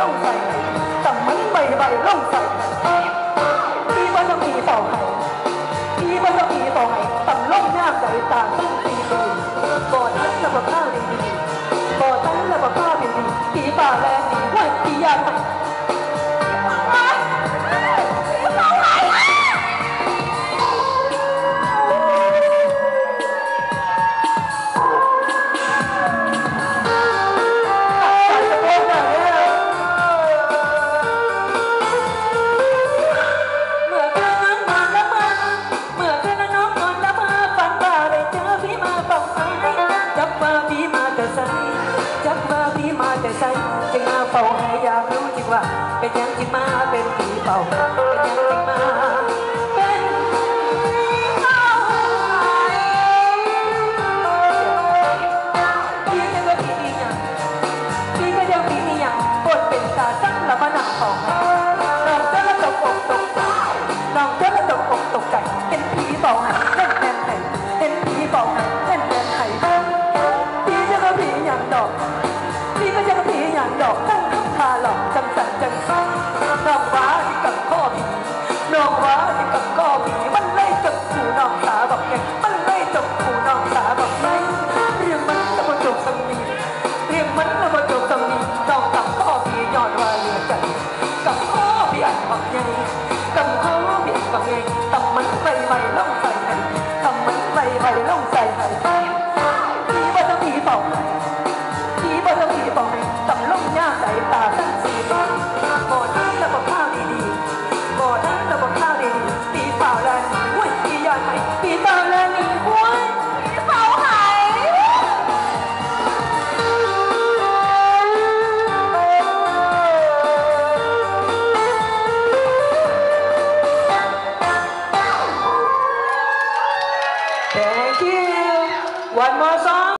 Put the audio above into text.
ล่องใส่ตั้งมันใบใบล่องใส่พี่บ้านต้องผีต่อให้พี่บ้านต้องผีต่อให้ตั้ล่องยากาใส่ตาง จับมาพี่มาแต่ใสจับมาพี่มาแต่ใสจึงมาเฝ้าให้อยากรู้จริงว่า เป็นยังจริงมาเป็นผีเป่า จะก็ผีอย่างดอกตั้งคำคาหลอกจังสันจังสันน้องว้าที่กับข้อผีน้องว้าที่กับข้อผีมันไล่จบหูน้องสาบอกไงมันไล่จบหูน้องสาบอกไงเรื่องมันจะมาจบสังนี้เรื่องมันจะมาจบสังนี้น้องกับข้อผีย้อนว่าเหลือใจกับข้อผีอันบอกไง cầm khó miệng và nghe tầm mắn vầy vầy lông xài hầy tầm mắn vầy vầy lông xài hầy chỉ One more song.